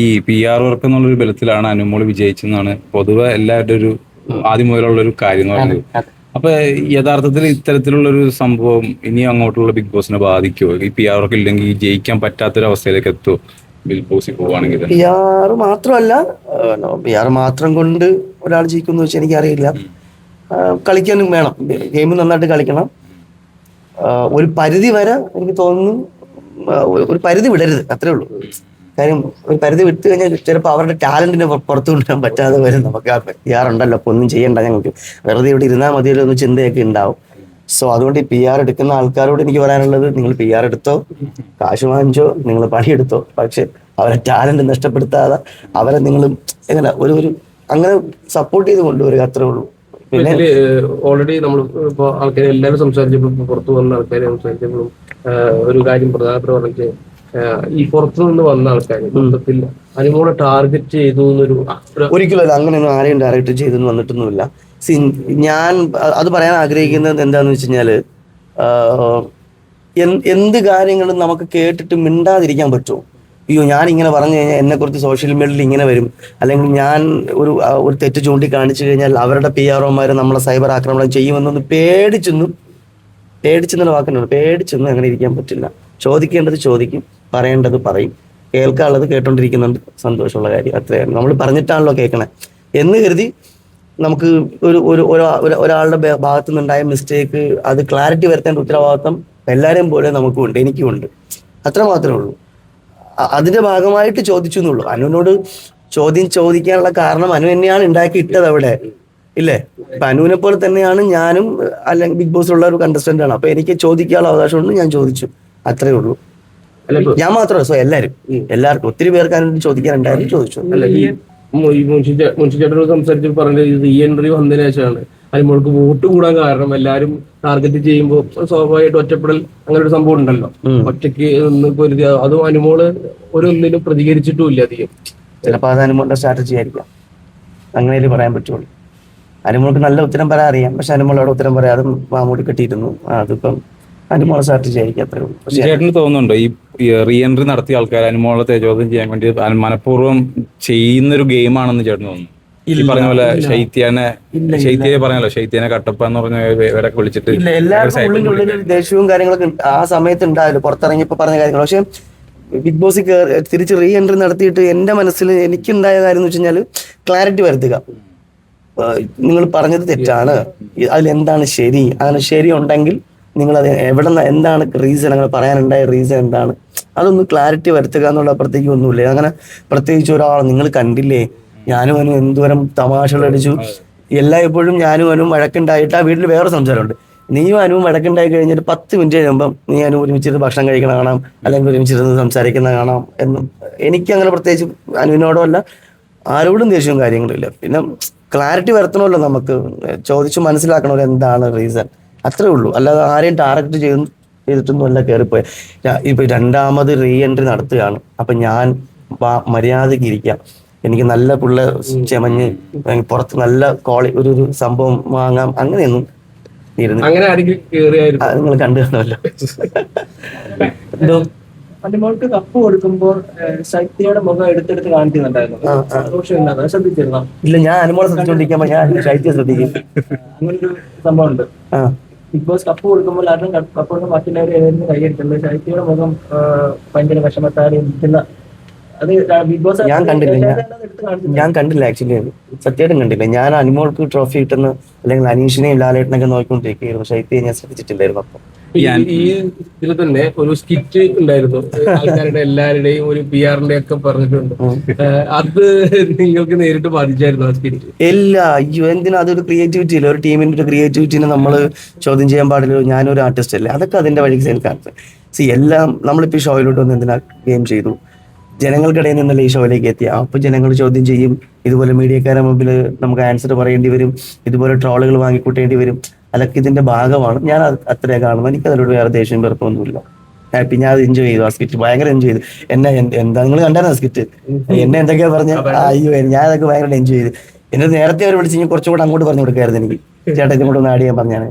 ഈ P R work എന്നുള്ളൊരു ബലത്തിലാണ് അനുമോൾ വിജയിച്ചെന്നാണ് പൊതുവെ എല്ലാവരുടെ ഒരു ആദ്യം മുതലുള്ള ഒരു കാര്യം എന്ന് പറയുന്നത്. അപ്പൊ യഥാർത്ഥത്തിൽ ഇത്തരത്തിലുള്ള ഒരു സംഭവം ഇനി അങ്ങോട്ടുള്ള ബിഗ് ബോസിനെ ബാധിക്കുമോ ഈ പി ആർ വർക്ക് ഇല്ലെങ്കിൽ ജയിക്കാൻ പറ്റാത്തൊരവസ്ഥയിലേക്ക് എത്തുമോ ബിഗ് ബോസിൽ പോവുകയാണെങ്കിൽ പി ആർ മാത്രമല്ല പി ആർ മാത്രം കൊണ്ട് ഒരാൾ ജയിക്കുമെന്ന് വെച്ചാൽ എനിക്കറിയില്ല. കളിക്കാനും വേണം. ഗെയിം നന്നായിട്ട് കളിക്കണം. ഒരു പരിധി വരെ എനിക്ക് തോന്നുന്നു ഒരു പരിധി വിടരുത്. അത്രേ ഉള്ളൂ. കാര്യം ഒരു പരിധി വിട്ട് കഴിഞ്ഞാൽ ചിലപ്പോൾ അവരുടെ ടാലന്റിനെ പുറത്തു കൊണ്ടുവരാൻ പറ്റാതെ വരും. നമുക്ക് ആ പറ്റിയാറുണ്ടല്ലോ. അപ്പൊ ഒന്നും ചെയ്യണ്ട ഞങ്ങൾക്ക്. വെറുതെ ഇവിടെ ഇരുന്നാൽ മതിയല്ലോ എന്ന് ചിന്തയൊക്കെ ഉണ്ടാവും. സോ അതുകൊണ്ട് ഈ പി ആർ എടുക്കുന്ന ആൾക്കാരോട് എനിക്ക് പറയാനുള്ളത് നിങ്ങൾ പി ആർ എടുത്തോ കാശ് വാങ്ങിച്ചോ നിങ്ങൾ പണിയെടുത്തോ. പക്ഷെ അവരെ ടാലന്റ് നഷ്ടപ്പെടുത്താതെ അവരെ നിങ്ങൾ എങ്ങനെ ഒരു ഒരു അങ്ങനെ സപ്പോർട്ട് ചെയ്ത് കൊണ്ടുവരിക അത്രേ ഉള്ളൂ. പിന്നെ ഓൾറെഡി നമ്മൾ ഇപ്പോൾ ആൾക്കാർ എല്ലാവരും സംസാരിച്ചപ്പോൾ പുറത്തു വന്ന ആൾക്കാരെ സംസാരിച്ചപ്പോഴും ഒരു കാര്യം പ്രധാനപ്പെട്ട പറഞ്ഞിട്ട് ആഹ് ഈ പുറത്തു നിന്ന് വന്ന ആൾക്കാർ മൊത്തത്തിൽ അനുമോളെ ടാർഗറ്റ് ചെയ്തു എന്നൊരു ഒരു- ഒരിക്കലും അങ്ങനെയൊന്നും ആരെയും ഡയറക്റ്റ് ചെയ്തെന്ന് വന്നിട്ടൊന്നുമില്ല. സി ഞാൻ അത് പറയാൻ ആഗ്രഹിക്കുന്നത് എന്താന്ന് വെച്ച് കഴിഞ്ഞാൽ എന്ത് കാര്യങ്ങളും നമുക്ക് കേട്ടിട്ട് മിണ്ടാതിരിക്കാൻ പറ്റുമോ? അയ്യോ ഞാൻ ഇങ്ങനെ പറഞ്ഞു കഴിഞ്ഞാൽ എന്നെ കുറിച്ച് സോഷ്യൽ മീഡിയയിൽ ഇങ്ങനെ വരും. അല്ലെങ്കിൽ ഞാൻ ഒരു ഒരു തെറ്റ് ചൂണ്ടിക്കാണിച്ചു കഴിഞ്ഞാൽ അവരുടെ പി ആർ ഒമാർ നമ്മളെ സൈബർ ആക്രമണം ചെയ്യുമെന്നൊന്ന് പേടിച്ചൊന്നും പേടിച്ചെന്നുള്ള വാക്കുന്നുണ്ട് പേടിച്ചൊന്നും അങ്ങനെ ഇരിക്കാൻ പറ്റില്ല. ചോദിക്കേണ്ടത് ചോദിക്കും പറയേണ്ടത് പറയും. കേൾക്കാനുള്ളത് കേട്ടോണ്ടിരിക്കുന്നുണ്ട്. സന്തോഷമുള്ള കാര്യം അത്രയാണ്. നമ്മൾ പറഞ്ഞിട്ടാണല്ലോ കേൾക്കണേ. എന്ന് കരുതി നമുക്ക് ഒരു ഒരു ഒരാളുടെ ഭാഗത്തു നിന്നുണ്ടായ മിസ്റ്റേക്ക് അത് ക്ലാരിറ്റി വരുത്തേണ്ട ഉത്തരവാദിത്വം എല്ലാവരെയും പോലെ നമുക്കും ഉണ്ട് എനിക്കും ഉണ്ട്. അത്ര മാത്രമേ ഉള്ളൂ. അതിന്റെ ഭാഗമായിട്ട് ചോദിച്ചു എന്നുള്ളൂ. അനുവിനോട് ചോദ്യം ചോദിക്കാനുള്ള കാരണം അനു തന്നെയാണ് ഉണ്ടാക്കി ഇട്ടത് അവിടെ. ഇല്ലേ? ഇപ്പൊ അനുവിനെ പോലെ തന്നെയാണ് ഞാനും അല്ലെങ്കിൽ ബിഗ് ബോസിലുള്ള ഒരു കണ്ടസ്റ്റന്റ് ആണ്. അപ്പൊ എനിക്ക് ചോദിക്കാനുള്ള അവകാശമുണ്ട് ഞാൻ ചോദിച്ചു. അത്രേ ഉള്ളൂ. ഞാൻ മാത്രമല്ല സോ എല്ലാരും. എല്ലാവർക്കും ഒത്തിരി പേർക്ക് അതിനോട് ചോദിക്കാനുണ്ടായിരുന്നു ചോദിച്ചു. അല്ല ഈ മു- ഈ മുൻഷി ചേ- മുൻഷി ചേട്ടനോട് സംസാരിച്ചപ്പോൾ പറഞ്ഞത് ഇത് ഈ എൻട്രി വന്നതിന് ശേഷമാണ്. അനുമോൾക്ക് വോട്ട് കൂടാൻ കാരണം എല്ലാരും ടാർഗറ്റ് ചെയ്യുമ്പോൾ സ്വാഭാവികമായിട്ട് ഒറ്റപ്പെടൽ അങ്ങനെ ഒരു സംഭവം ഉണ്ടല്ലോ. ഒറ്റയ്ക്ക് ഒറ്റയ്ക്ക് നിന്ന് പൊരുതി അതും അനുമോൾ ഒരു ഒന്നിനും പ്രതികരിച്ചിട്ടും ഇല്ല അധികം. ചിലപ്പോൾ അത് അനുമോളുടെ സ്ട്രാറ്റജി ആയിരിക്കാം. അങ്ങനെയല്ലേ പറയാൻ പറ്റുള്ളൂ. അനുമോൾക്ക് നല്ല ഉത്തരം പറയാൻ അറിയാം. പക്ഷെ അനുമോളോട് ഉത്തരം പറയാതെ മാമൂടി കെട്ടിയിരുന്നു. അതിപ്പം അനുമോളെ സാർ ആയിരിക്കും അത്രേ ഉള്ളൂ. പക്ഷെ ചേട്ടന് തോന്നുന്നുണ്ടോ ഈ റീ എൻട്രി നടത്തിയ ആൾക്കാർ അനുമോളെ തേജോധം ചെയ്യാൻ വേണ്ടി മനഃപൂർവം ചെയ്യുന്നൊരു ഗെയിമാണെന്ന് ചേട്ടന് തോന്നുന്നു? ഈ പറഞ്ഞ പോലെ ശൈത്യാനെ ശൈത്യയെ പറഞ്ഞല്ലോ ശൈത്യാനെ കട്ടപ്പ എന്ന് പറഞ്ഞ ഇവരൊക്കെ വിളിച്ചിട്ട് ഇല്ല എല്ലാവർക്കും ഉള്ളിന്റെ ഉള്ളിൽ ഒരു ദേഷ്യവും കാര്യങ്ങളൊക്കെ. ആ സമയത്ത് ഉണ്ടാവില്ല പുറത്തിറങ്ങിയപ്പോൾ പറഞ്ഞ കാര്യങ്ങൾ പക്ഷെ ബിഗ് ബോസ് തിരിച്ച് റീ എൻട്രി നടത്തിയിട്ട് എന്റെ മനസ്സിൽ എനിക്കുണ്ടായ കാര്യം എന്ന് വെച്ച് കഴിഞ്ഞാൽ ക്ലാരിറ്റി വരുത്തുക. നിങ്ങൾ പറഞ്ഞത് തെറ്റാണ്. അതിൽ എന്താണ് ശരി? അങ്ങനെ ശരി ഉണ്ടെങ്കിൽ നിങ്ങൾ അത് എവിടെ നിന്ന് എന്താണ് റീസൺ അങ്ങനെ പറയാനുണ്ടായ റീസൺ എന്താണ്? അതൊന്ന് ക്ലാരിറ്റി വരുത്തുക എന്നുള്ള അപ്പുറത്തേക്ക് ഒന്നുമില്ല. അങ്ങനെ പ്രത്യേകിച്ച് ഒരാൾ നിങ്ങൾ കണ്ടില്ലേ? ഞാനും അവനും എന്തോരം തമാശകൾ അടിച്ചു എല്ലാ എപ്പോഴും ഞാനും അവനും വഴക്കുണ്ടായിട്ട് ആ വീട്ടിൽ വേറെ സംസാരമുണ്ട്. നീയും അനുവും വഴക്കുണ്ടായി കഴിഞ്ഞിട്ട് പത്ത് മിനിറ്റ് കഴിയുമ്പം നീ അനു ഒരുമിച്ചിരുന്ന് ഭക്ഷണം കഴിക്കണ കാണാം അല്ലെങ്കിൽ ഒരുമിച്ചിരുന്ന് സംസാരിക്കുന്ന കാണാം എന്നും. എനിക്ക് അങ്ങനെ പ്രത്യേകിച്ച് അനുവിനോടോ അല്ല ആരോടും ദേഷ്യവും കാര്യങ്ങളില്ല പിന്നെ ക്ലാരിറ്റി വരുത്തണമല്ലോ നമുക്ക്. ചോദിച്ചു മനസ്സിലാക്കണമല്ലോ എന്താണ് റീസൺ അത്രേ ഉള്ളൂ. അല്ലാതെ ആരെയും ടാർഗറ്റ് ചെയ്ത് ചെയ്തിട്ടൊന്നും അല്ല കയറിപ്പോയ ഇപ്പൊ രണ്ടാമത് റീ എൻട്രി നടത്തുകയാണ്. അപ്പൊ ഞാൻ മര്യാദയ്ക്ക് ഇരിക്കാം. എനിക്ക് നല്ല പുള്ള ചെമഞ്ഞ് പുറത്ത് നല്ല കോളി ഒരു ഒരു സംഭവം വാങ്ങാം അങ്ങനെയൊന്നും ഇരുന്ന് അങ്ങനെ ആരെങ്കിലും കേറിയായിരുന്നു? നിങ്ങൾ കണ്ടു കാണുമല്ലോ. എന്തോ? അനുമോൾക്ക് കപ്പ് കൊടുക്കുമ്പോൾ ശൈത്യയുടെ മുഖം എടുത്തെടുത്ത് കാണിക്കുന്നുണ്ടായിരുന്നു. ശ്രദ്ധിച്ചിരുന്നോ? ഇല്ല ഞാൻ അനുമോളെ ശ്രദ്ധിച്ചോണ്ടിരിക്കുമ്പോ ഞാൻ ശൈത്യം ശ്രദ്ധിക്കും. അങ്ങനൊരു സംഭവം ഉണ്ട് ആ. ബിഗ് ബോസ് കപ്പ് കൊടുക്കുമ്പോൾ ആരും കപ്പ് കൊണ്ട് മറ്റുള്ളവരെ ഏതെങ്കിലും കൈയടിക്കുന്നത് ശൈത്യയുടെ മുഖം ഭയങ്കര വിഷമത്താലും നിൽക്കുന്ന അത് ബിഗ് ബോസ് ഞാൻ കണ്ടില്ല, ഞാൻ- ആക്ച്വലി. സത്യമായിട്ടും കണ്ടില്ല. ഞാൻ അനുമോൾക്ക് ട്രോഫി കിട്ടുന്ന അല്ലെങ്കിൽ അനീഷിനെയും ലാലേട്ടനൊക്കെ നോക്കിക്കൊണ്ടിരിക്കുകയായിരുന്നു. ശൈത്യം ഞാൻ ശ്രദ്ധിച്ചിട്ടില്ലായിരുന്നു അപ്പം. ഈ ഇതിൽ തന്നെ ഒരു സ്കിറ്റ് ഉണ്ടായിരുന്നു. ആൾക്കാരുടെ എല്ലാവരുടെയും ഒരു പി ആറിന്റെ ഒക്കെ പറഞ്ഞിട്ടുണ്ട് അത് നിങ്ങൾക്ക് നേരിട്ട് ബാധിച്ചായിരുന്നു ആ സ്കിറ്റ് ഇല്ല അയ്യോ എന്തിനാ? അതൊരു ക്രിയേറ്റിവിറ്റി ഇല്ല? ഒരു ടീമിന്റെ ഒരു ക്രിയേറ്റിവിറ്റിനെ നമ്മൾ ചോദ്യം ചെയ്യാൻ പാടില്ല. ഞാനൊരു ആർട്ടിസ്റ്റ് അല്ലേ? അതൊക്കെ അതിന്റെ വഴിക്ക് സെൽക്കാണ് സി എല്ലാം നമ്മളിപ്പോൾ ഈ ഷോയിലോട്ട് വന്ന് എന്തിനാ ഗെയിം ചെയ്തു? ജനങ്ങൾക്കിടയിൽ നിന്നല്ലേ ഈ ഷോയിലേക്ക് എത്തി അപ്പോൾ ജനങ്ങൾ ചോദ്യം ചെയ്യും. ഇതുപോലെ മീഡിയക്കാരെ മുമ്പിൽ നമുക്ക് ആൻസർ പറയേണ്ടി വരും. ഇതുപോലെ ട്രോളുകൾ വാങ്ങിക്കൂട്ടേണ്ടി വരും. അതൊക്കെ ഇതിന്റെ ഭാഗമാണ്. ഞാൻ അത് അത്രേ കാണുന്നത് എനിക്ക് അതിലൂടെ വേറെ ദേഷ്യം വെറുപ്പൊന്നുമില്ല. ഹാപ്പി ഞാൻ അത് എൻജോയ് ചെയ്തു ആ സ്കിറ്റ് ഭയങ്കര എൻജോയ് ചെയ്തു. എന്നെ എന്താ നിങ്ങൾ കണ്ടായിരുന്നു സ്കിറ്റ് എന്നെ എന്തൊക്കെയാ പറഞ്ഞ? അയ്യോ ഞാൻ അതൊക്കെ ഭയങ്കര എൻജോയ് ചെയ്തു. എന്നെ നേരത്തെ അവർ വിളിച്ച് കഴിഞ്ഞാൽ കുറച്ചുകൂടെ അങ്ങോട്ട് പറഞ്ഞു കൊടുക്കായിരുന്നു എനിക്ക്. ചേട്ടൻ ഇങ്ങോട്ട് ഒന്ന് ആഡ് ചെയ്യാൻ പറഞ്ഞാണ്.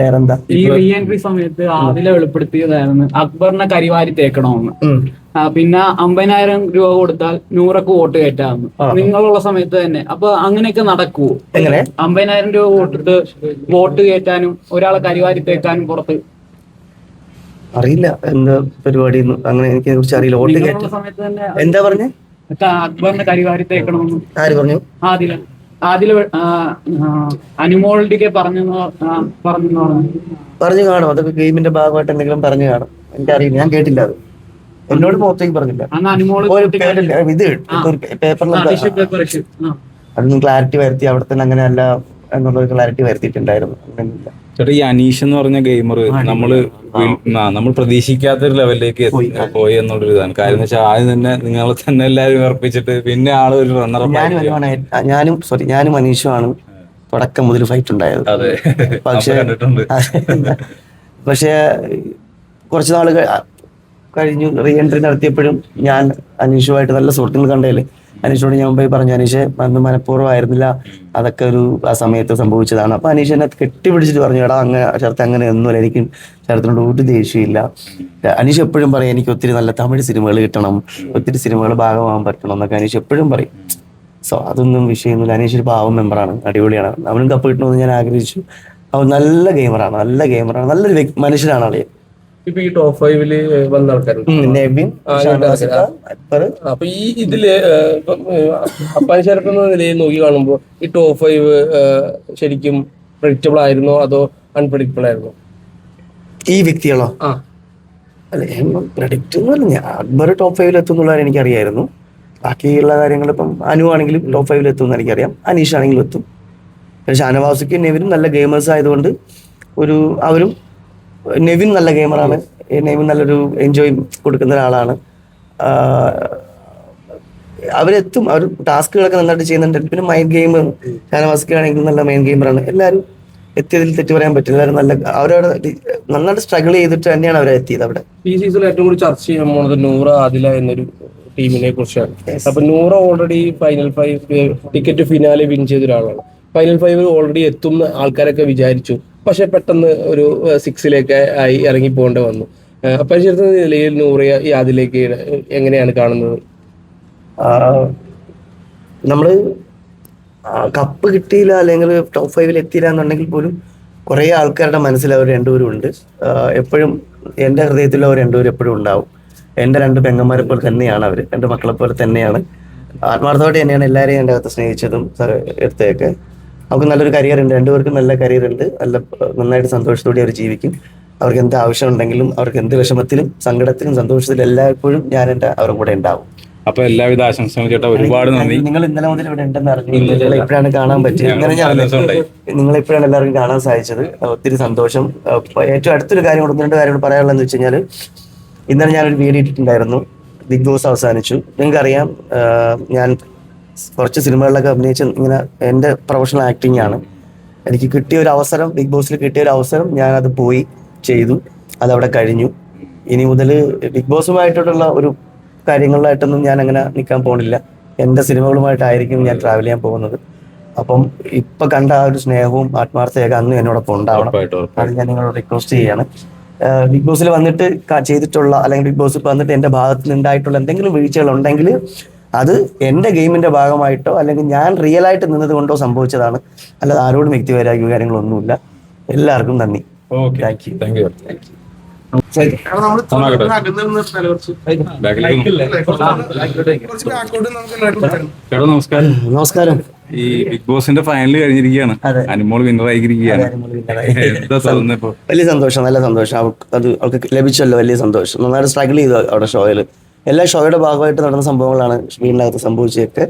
വേറെന്താ? ഈ റീ എൻട്രി സമയത്ത് ആദില വെളിപ്പെടുത്തിയതായിരുന്നു. അക്ബറിനെ കരിവാരി തേക്കണമെന്ന്. പിന്നെ അമ്പതിനായിരം രൂപ കൊടുത്താൽ നൂറക്ക് വോട്ട് കയറ്റാമെന്ന്. നിങ്ങളുള്ള സമയത്ത് തന്നെ. അപ്പൊ അങ്ങനെയൊക്കെ നടക്കുവോ? എങ്ങനെ? അമ്പതിനായിരം രൂപ കൊടുത്തിട്ട് വോട്ട് കയറ്റാനും ഒരാളെ കരിവാരി തേക്കാനും പുറത്ത്? അറിയില്ല. എന്താ പരിപാടി അങ്ങനെ എനിക്ക് കുറിച്ച് അറിയില്ല. വോട്ട് കയറ്റാൻ കയറ്റം സമയത്ത് തന്നെ എന്താ പറഞ്ഞേ? അക്ബറിനെ കരിവാരി തേക്കണമെന്ന്. ആര് പറഞ്ഞു? ആദില. ആദില ആ, ആ, പറഞ്ഞു പറഞ്ഞു പറഞ്ഞു കാണും. അതൊക്കെ ഗെയിമിന്റെ ഭാഗമായിട്ട് എന്തെങ്കിലും പറഞ്ഞു കാണും. എനിക്കറിയില്ല. ഞാൻ കേട്ടില്ല അത്. എന്നോട് പുറത്തേക്ക് പറഞ്ഞില്ല. ഒരു പേരില്ല. ഇത് പേപ്പറിൽ അതൊന്നും ക്ലാരിറ്റി വരുത്തി അവിടെ തന്നെ അങ്ങനെയല്ല എന്നുള്ളൊരു ക്ലാരിറ്റി വരുത്തിയിട്ടുണ്ടായിരുന്നു. അങ്ങനെയൊന്നുമില്ല ചേട്ടാ ഈ അനീഷ് എന്ന് പറഞ്ഞ ഗെയിമർ നമ്മൾ നമ്മൾ പ്രതീക്ഷിക്കാത്ത ഒരു ലെവലിലേക്ക് എത്തി- പോയി. എന്നുള്ളൊരു ഇതാണ്. കാര്യം എന്ന് വെച്ചാൽ ആദ്യം തന്നെ നിങ്ങളെ തന്നെ എല്ലാവരും ഉറപ്പിച്ചിട്ട് പിന്നെ ആൾ ഒരു റണ്ണറപ്പ് ഞാനും സോറി ഞാനും അനീഷുമാണ് തുടക്കം മുതൽ ഫൈറ്റ് ഉണ്ടായത്. അതെ. പക്ഷേ പക്ഷേ കുറച്ച് നാൾ കഴിഞ്ഞു. റീ എൻട്രി നടത്തിയപ്പോഴും ഞാൻ അനീഷുമായിട്ട് നല്ല സുഹൃത്തുക്കൾ കണ്ടേൽ. അനീഷോട് ഞാൻ മുമ്പേ പറഞ്ഞു അനീഷ് അന്ന് മനഃപൂർവമായിരുന്നില്ല. അതൊക്കെ ഒരു ആ സമയത്ത് സംഭവിച്ചതാണ്. അപ്പൊ അനീഷ് എന്നെ കെട്ടിപ്പിടിച്ചിട്ട് പറഞ്ഞു എടാ അങ്ങനെ ചേർത്ത് അങ്ങനെ ഒന്നുമില്ല. എനിക്ക് ചേർത്തിനോട് ഒരു ദേഷ്യമില്ല അനീഷ് എപ്പോഴും പറയും എനിക്ക് ഒത്തിരി നല്ല തമിഴ് സിനിമകൾ കിട്ടണം. ഒത്തിരി സിനിമകൾ ഭാഗമാകാൻ പറ്റണം എന്നൊക്കെ അനീഷ് എപ്പോഴും പറയും. സോ അതൊന്നും വിഷയമൊന്നുമില്ല. അനീഷ് ഒരു പാവം മെമ്പറാണ്. അടിപൊളിയാണ്. അവനും കപ്പ് കിട്ടണമെന്ന് ഞാൻ ആഗ്രഹിച്ചു. അവൻ നല്ല ഗെയിമറാണ് നല്ല ഗെയിമറാണ് നല്ലൊരു മനുഷ്യനാണ് അളിയൻ ഇപ്പൊ ഈ ടോപ്പ് ഫൈവിൽ വന്ന ആൾക്കാരുണ്ട്. അപ്പൊ ഈ ഇതിൽ അപ്പാൻ ശരഫ് എന്ന നിലയിൽ നോക്കി കാണുമ്പോ ഈ ടോപ്പ് ഫൈവ് ശരിക്കും പ്രഡിക്റ്റബിൾ ആയിരുന്നോ അതോ അൺപ്രഡിക്റ്റബിൾ ആയിരുന്നോ? ഈ വ്യക്തികളോ? ആ. അല്ലെ പ്രഡിക്റ്റ് ഒന്നുമല്ല ഞാൻ അക്ബർ ടോപ്പ് ഫൈവിൽ എത്തുന്നുള്ളത് എനിക്കറിയായിരുന്നു. ബാക്കിയുള്ള കാര്യങ്ങൾ ഇപ്പം അനു ആണെങ്കിലും ടോപ്പ് ഫൈവിൽ എത്തും എന്ന് എനിക്കറിയാം. അനീഷ് ആണെങ്കിലും എത്തും. പക്ഷെ ഷാനവാസിക്ക് നെവിനും നല്ല ഗെയിമേഴ്സ് ആയതുകൊണ്ട് ഒരു അവരും നെവിൻ നല്ല ഗെയിമറാണ്. നെവിൻ നല്ലൊരു എൻജോയ് കൊടുക്കുന്ന ഒരാളാണ്. അവരെത്തും അവർ ടാസ്കുകളൊക്കെ നന്നായിട്ട് ചെയ്യുന്നുണ്ട്. പിന്നെ മൈൻഡ് ഗെയിം ഷാനവാസിക്കാണെങ്കിൽ നല്ല മൈൻഡ് ഗെയിമറാണ് എല്ലാവരും എത്തിയതിൽ തെറ്റ് പറയാൻ പറ്റില്ല. എല്ലാവരും നല്ല അവരവിടെ നന്നായിട്ട് സ്ട്രഗിൾ ചെയ്തിട്ട് തന്നെയാണ് അവരെ എത്തിയത് അവിടെ. ഈ സീസണിൽ ഏറ്റവും കൂടുതൽ ചർച്ച ചെയ്യാൻ പോണത് നൂറ ആദില എന്നൊരു ടീമിനെ കുറിച്ചാണ്. അപ്പൊ Noora already final five ticket finale win ചെയ്ത ഒരാളാണ് ഫൈനൽ ഫൈവ് ഓൾറെഡി എത്തും ആൾക്കാരൊക്കെ വിചാരിച്ചു. പക്ഷെ പെട്ടെന്ന് ഒരു സിക്സിലേക്ക് ആയി ഇറങ്ങി പോകേണ്ടി വന്നു പരിചയത്തിന് നിലയിൽ നൂറിയ യാതിലേക്ക് എങ്ങനെയാണ് കാണുന്നത്? ആഹ് നമ്മൾ കപ്പ് കിട്ടിയില്ല അല്ലെങ്കിൽ ടോപ്പ് ഫൈവിൽ എത്തിയില്ല എന്നുണ്ടെങ്കിൽ പോലും കുറേ ആൾക്കാരുടെ മനസ്സിൽ അവർ രണ്ടുപേരും ഉണ്ട്. എപ്പോഴും എന്റെ ഹൃദയത്തിൽ അവർ രണ്ടുപേരും എപ്പോഴും ഉണ്ടാവും. എന്റെ രണ്ട് പെങ്ങന്മാരെ പോലെ തന്നെയാണ് അവർ. എന്റെ മക്കളെ പോലെ തന്നെയാണ്. ആത്മാർത്ഥമായിട്ട് തന്നെയാണ് എല്ലാവരെയും എന്റെ അകത്ത് സ്നേഹിച്ചതും സാർ എടുത്തതൊക്കെ. അവർക്ക് നല്ലൊരു കരിയർ ഉണ്ട്. രണ്ടുപേർക്കും നല്ല കരിയർ ഉണ്ട്. നല്ല നന്നായിട്ട് സന്തോഷത്തോടെ അവർ ജീവിക്കും. അവർക്ക് എന്ത് ആവശ്യം ഉണ്ടെങ്കിലും അവർക്ക് എന്ത് വിഷമത്തിലും സങ്കടത്തിലും സന്തോഷത്തിലും എല്ലായ്പ്പോഴും ഞാൻ എന്റെ അവരുടെ കൂടെ ഉണ്ടാവും. അപ്പൊ എല്ലാവിധ ആശംസകളും ചേട്ടാ. ഒരുപാട് നന്ദി. നിങ്ങൾ ഇന്നലെ മുതൽ ഇവിടെ ഉണ്ടെന്ന് അറിഞ്ഞു നിങ്ങളെ ഇപ്പോഴാണ് കാണാൻ പറ്റിയത്? ഇങ്ങനെ ഞാൻ. നിങ്ങളെ ഇപ്പോഴാണ് എല്ലാവർക്കും കാണാൻ സാധിച്ചത്? ഒത്തിരി സന്തോഷം. ഏറ്റവും അടുത്തൊരു കാര്യം ഒന്ന് രണ്ട് കാര്യം കൂടെ പറയാനുള്ളതെന്ന് വെച്ച് കഴിഞ്ഞാൽ ഇന്നലെ ഞാനൊരു വീഡിയോ ഇട്ടിട്ടുണ്ടായിരുന്നു. ബിഗ് ബോസ് അവസാനിച്ചു. നിങ്ങൾക്കറിയാം ഞാൻ കുറച്ച് സിനിമകളിലൊക്കെ അഭിനയിച്ച് ഇങ്ങനെ എന്റെ പ്രൊഫഷണൽ ആക്ടിങ് ആണ്. എനിക്ക് കിട്ടിയ ഒരു അവസരം ബിഗ് ബോസിൽ കിട്ടിയ ഒരു അവസരം ഞാൻ അത് പോയി ചെയ്തു. അതവിടെ കഴിഞ്ഞു. ഇനി മുതൽ ബിഗ് ബോസുമായിട്ടുള്ള ഒരു കാര്യങ്ങളിലായിട്ടൊന്നും ഞാൻ അങ്ങനെ നിൽക്കാൻ പോകുന്നില്ല എന്റെ സിനിമകളുമായിട്ടായിരിക്കും ഞാൻ ട്രാവൽ ചെയ്യാൻ പോകുന്നത്. അപ്പം ഇപ്പൊ കണ്ട ആ ഒരു സ്നേഹവും ആത്മാർത്ഥയൊക്കെ അന്ന് എന്നോടൊപ്പം ഉണ്ടാവണം. അത് ഞാൻ നിങ്ങളോട് റിക്വസ്റ്റ് ചെയ്യാണ്. ബിഗ് ബോസിൽ വന്നിട്ട് ചെയ്തിട്ടുള്ള അല്ലെങ്കിൽ ബിഗ് ബോസിൽ വന്നിട്ട് എന്റെ ഭാഗത്ത് നിന്നുണ്ടായിട്ടുള്ള എന്തെങ്കിലും വീഴ്ചകൾ ഉണ്ടെങ്കിൽ അത് എന്റെ ഗെയിമിന്റെ ഭാഗമായിട്ടോ അല്ലെങ്കിൽ ഞാൻ റിയൽ ആയിട്ട് നിന്നത് കൊണ്ടോ സംഭവിച്ചതാണ്. അല്ലാതെ ആരോടും വ്യക്തിപരമായ കാര്യങ്ങളൊന്നുമില്ല. എല്ലാവർക്കും നന്ദി. Okay thank you thank you ചേട്ടാ നമസ്കാരം. നമസ്കാരം. ഈ ബിഗ് ബോസിന്റെ ഫൈനൽ കഴിഞ്ഞിരിക്കുകയാണ്. അനുമോൾ വിന്നർ ആയിരിക്കുകയാണ്. വലിയ സന്തോഷം നല്ല സന്തോഷം. അത് അവർക്ക് ലഭിച്ചല്ലോ വലിയ സന്തോഷം. നന്നായിട്ട് സ്ട്രഗിൾ ചെയ്തു അവിടെ ഷോയിൽ എല്ലാ ഷോയുടെ ഭാഗമായിട്ട് നടന്ന സംഭവങ്ങളാണ് വീടിനകത്ത് സംഭവിച്ചതൊക്കെ.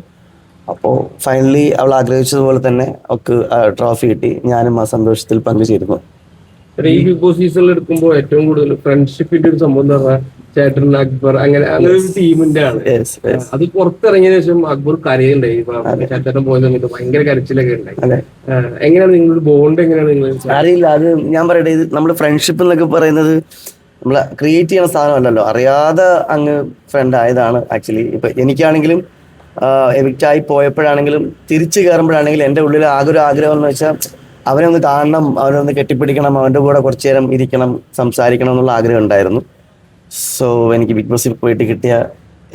അപ്പോൾ ഫൈനലി അവൾ ആഗ്രഹിച്ചതുപോലെ തന്നെ അവൾക്ക് ട്രോഫി കിട്ടി. ഞാനും ആ സന്തോഷത്തിൽ പങ്കുചേരുന്നു. ഈ ബിഗ് ബോസ് സീസണിൽ എടുക്കുമ്പോൾ ഏറ്റവും കൂടുതൽ ഫ്രണ്ട്ഷിപ്പിന്റെ ഒരു സംഭവം എന്ന് പറഞ്ഞാൽ ചേട്ടൻ അക്ബർ അങ്ങനെ അങ്ങനെ ഒരു ടീമിന്റെ ആണ്. അത് പുറത്തിറങ്ങിയ ശേഷം അക്ബർ കരയുണ്ടായി ചേട്ടൻ പോയ സമയത്ത് ഭയങ്കര കരച്ചിലൊക്കെ ഉണ്ടായി. എങ്ങനെയാണ് നിങ്ങളുടെ ബോണ്ട് എങ്ങനെയാണ് നിങ്ങൾ അറിയില്ല അത് ഞാൻ പറയട്ടെ ഇത് നമ്മൾ ഫ്രണ്ട്ഷിപ്പ് എന്നൊക്കെ പറയുന്നത് നമ്മൾ ക്രിയേറ്റ് ചെയ്യുന്ന സാധനമല്ലല്ലോ അറിയാതെ അങ്ങ് ഫ്രണ്ട് ആയതാണ് ആക്ച്വലി ഇപ്പൊ എനിക്കാണെങ്കിലും എവിക്റ്റ് ആയി പോയപ്പോഴാണെങ്കിലും തിരിച്ചു കയറുമ്പോഴാണെങ്കിലും എന്റെ ഉള്ളിൽ ആകെ ഒരു ആഗ്രഹം എന്ന് വെച്ചാൽ അവനെ ഒന്ന് കാണണം അവനെ ഒന്ന് കെട്ടിപ്പിടിക്കണം അവന്റെ കൂടെ കുറച്ചു നേരം ഇരിക്കണം സംസാരിക്കണം എന്നുള്ള ആഗ്രഹം ഉണ്ടായിരുന്നു. സോ എനിക്ക് ബിഗ് ബോസിൽ പോയിട്ട് കിട്ടിയ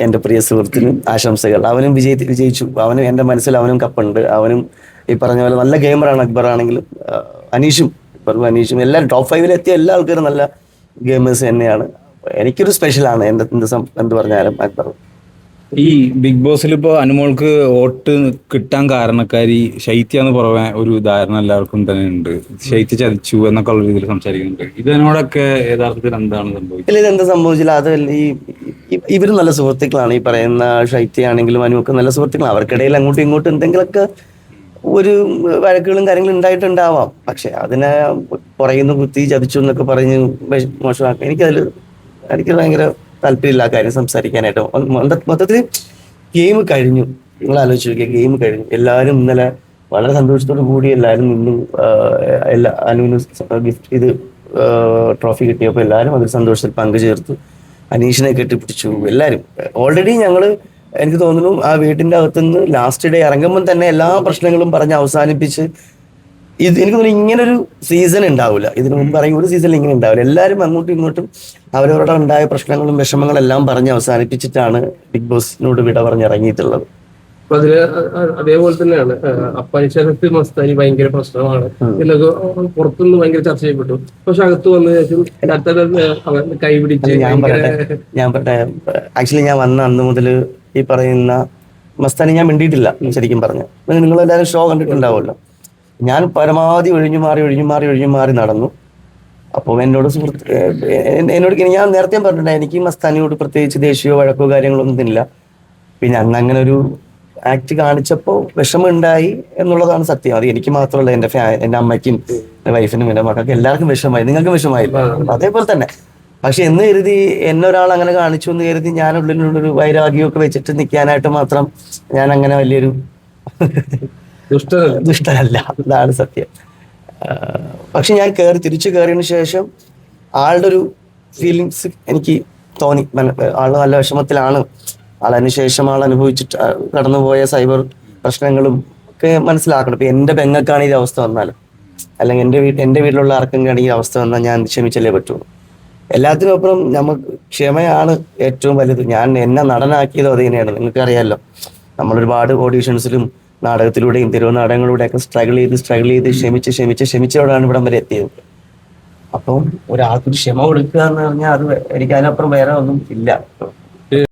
എന്റെ പ്രിയ സുഹൃത്തിനും ആശംസകൾ. അവനും വിജയി വിജയിച്ചു. അവനും എന്റെ മനസ്സിൽ അവനും കപ്പുണ്ട്. അവനും ഈ പറഞ്ഞ പോലെ നല്ല ഗെയിമറാണ് അക്ബർ ആണെങ്കിലും അനീഷും ഇപ്പം അനീഷും എല്ലാവരും ടോപ്പ് ഫൈവിലെത്തിയ എല്ലാ ആൾക്കാരും നല്ല ഗെയിമേഴ്സ് തന്നെയാണ്. എനിക്കൊരു സ്പെഷ്യലാണ് എന്ത് എന്ത് പറഞ്ഞാലും അക്ബർ. ഈ ബിഗ് ബോസിൽ ഇപ്പോൾ അനുമോൾക്ക് വോട്ട് കിട്ടാൻ കാരണക്കാരി ശൈത്യ എന്ന് പുറമെ ഒരു ധാരണ എല്ലാവർക്കും തന്നെ ഉണ്ട്. ശൈത്യ ചതിച്ചു എന്നൊക്കെ ഉള്ള രീതിയിൽ സംസാരിക്കുന്നുണ്ട്. ഇതിനോടൊക്കെ യഥാർത്ഥത്തിൽ എന്താണ് സംഭവിച്ചത്? ഇല്ല ഇതെന്താ സംഭവിച്ചില്ല? അത് ഈ ഇവർ നല്ല സുഹൃത്തുക്കളാണ്. ഈ പറയുന്ന ശൈത്യാണെങ്കിലും അനുമൊക്കെ നല്ല സുഹൃത്തുക്കളാണ്. അവർക്കിടയിൽ അങ്ങോട്ടും ഇങ്ങോട്ടും എന്തെങ്കിലുമൊക്കെ ഒരു വഴക്കുകളും കാര്യങ്ങളും ഉണ്ടായിട്ടുണ്ടാവാം. പക്ഷെ അതിനെ പുറയുന്ന കുത്തി ചതിച്ചു എന്നൊക്കെ പറഞ്ഞ് മോശമാക്കാം എനിക്കതിൽ എനിക്ക് ഭയങ്കര താല്പര്യമില്ല ആ കാര്യം സംസാരിക്കാനായിട്ട്. മൊത്തത്തിൽ ഗെയിം കഴിഞ്ഞു. നിങ്ങൾ ആലോചിച്ച് നോക്കിയ ഗെയിം കഴിഞ്ഞു. എല്ലാവരും ഇന്നലെ വളരെ സന്തോഷത്തോടു കൂടി എല്ലാവരും നിന്നു എല്ലാ അനുവിന് ഗിഫ്റ്റ് ഇത് ട്രോഫി കിട്ടിയപ്പോൾ എല്ലാവരും അതിൽ സന്തോഷത്തിൽ പങ്കുചേർത്തു. അനീഷിനെ കെട്ടിപ്പിടിച്ചു. എല്ലാവരും. ഓൾറെഡി ഞങ്ങൾ എനിക്ക് തോന്നുന്നു ആ വീട്ടിന്റെ അകത്തുനിന്ന് ലാസ്റ്റ് ഡേ ഇറങ്ങുമ്പോൾ തന്നെ എല്ലാ പ്രശ്നങ്ങളും പറഞ്ഞ് അവസാനിപ്പിച്ച് ഇത് എനിക്ക് തോന്നുന്നു ഇങ്ങനൊരു സീസൺ ഉണ്ടാവില്ല. ഇതിനു മുമ്പ് പറയും ഒരു സീസൺ ഇങ്ങനെ ഉണ്ടാവില്ല. എല്ലാവരും അങ്ങോട്ടും ഇങ്ങോട്ടും അവരവരുടെ ഉണ്ടായ പ്രശ്നങ്ങളും വിഷമങ്ങളും എല്ലാം പറഞ്ഞ് അവസാനിപ്പിച്ചിട്ടാണ് ബിഗ് ബോസിനോട് വിട പറഞ്ഞ് ഇറങ്ങിയിട്ടുള്ളത്. അപ്പൊ അതിൽ അതേപോലെ തന്നെയാണ്. അപ്പനിശരത്ത് മസ്താനി ഭയങ്കര പ്രശ്നമാണ്. എന്നൊക്കെ പുറത്തുനിന്ന് ഭയങ്കര ചർച്ച ചെയ്യപ്പെട്ടു. പക്ഷെ അകത്ത് വന്ന ശേഷം കൈപിടിച്ച് ഞാൻ പറയട്ടെ. ഞാൻ പറയട്ടെ. ആക്ച്വലി ഞാൻ വന്ന അന്ന് മുതൽ ഈ പറയുന്ന മസ്താനി ഞാൻ മിണ്ടിയിട്ടില്ല ശരിക്കും പറഞ്ഞു. നിങ്ങൾ എല്ലാവരും ഷോ കണ്ടിട്ടുണ്ടാവുമല്ലോ. ഞാൻ പരമാവധി ഒഴിഞ്ഞു മാറി ഒഴിഞ്ഞു മാറി ഒഴിഞ്ഞു മാറി നടന്നു. അപ്പോൾ എന്നോട് സുഹൃത്ത് എന്നോട് ഞാൻ നേരത്തെ പറഞ്ഞിട്ടുണ്ട് എനിക്ക് മസ്താനിയോട് പ്രത്യേകിച്ച് ദേഷ്യമോ വഴക്കോ കാര്യങ്ങളൊന്നും ഇല്ല പിന്നെ അന്ന് അങ്ങനെ ഒരു ആക്ട് കാണിച്ചപ്പോൾ വിഷമമുണ്ടായി എന്നുള്ളതാണ് സത്യം. അത് എനിക്ക് മാത്രമല്ല എന്റെ ഫാ എന്റെ അമ്മയ്ക്കും എന്റെ വൈഫിനും എന്റെ മക്കൾക്കും എല്ലാവർക്കും വിഷമമായി. നിങ്ങൾക്കും വിഷമായി അതേപോലെ തന്നെ. പക്ഷെ എന്ന് കരുതി എന്നെ ഒരാൾ അങ്ങനെ കാണിച്ചു എന്ന് കരുതി ഞാൻ ഉള്ളിലുള്ളൊരു വൈരാഗ്യമൊക്കെ വെച്ചിട്ട് നിൽക്കാനായിട്ട് മാത്രം ഞാൻ അങ്ങനെ വലിയൊരു ദുഷ്ടനല്ല അതാണ് സത്യം. പക്ഷെ ഞാൻ കയറി തിരിച്ചു കയറിയതിനു ശേഷം ആളുടെ ഒരു ഫീലിങ്സ് എനിക്ക് തോന്നി. ആൾ ആൾ നല്ല വിഷമത്തിലാണ്. ആൾ അതിനുശേഷം ആൾ അനുഭവിച്ചിട്ട് കടന്നുപോയ സൈബർ പ്രശ്നങ്ങളും ഒക്കെ മനസ്സിലാക്കണം. ഇപ്പൊ എന്റെ പെങ്ങൾക്കാണ് ഈ അവസ്ഥ വന്നാൽ അല്ലെങ്കിൽ എന്റെ വീട്ടിൽ എന്റെ വീട്ടിലുള്ള ആർക്കെങ്കിലും ഈ അവസ്ഥ വന്നാൽ ഞാൻ ക്ഷമിച്ചല്ലേ പറ്റുള്ളൂ. എല്ലാത്തിനും അപ്പുറം നമുക്ക് ക്ഷമയാണ് ഏറ്റവും വലുത്. ഞാൻ എന്നെ നടനാക്കിയത് അത് തന്നെയാണ് നിങ്ങൾക്ക് അറിയാമല്ലോ നമ്മൾ ഒരുപാട് ഓഡീഷൻസിലും നാടകത്തിലൂടെയും തെരുവ് നാടകങ്ങളിലൂടെയൊക്കെ സ്ട്രഗിൾ ചെയ്ത് സ്ട്രഗിൾ ചെയ്ത് ക്ഷമിച്ച് ക്ഷമിച്ച് ക്ഷമിച്ചോടാണ് ഇവിടം വരെ എത്തിയത്. അപ്പം ഒരാൾക്കൊരു ക്ഷമ കൊടുക്കുക എന്ന് പറഞ്ഞാൽ അത് എനിക്ക് അതിനപ്പുറം വേറെ ഒന്നും ഇല്ല.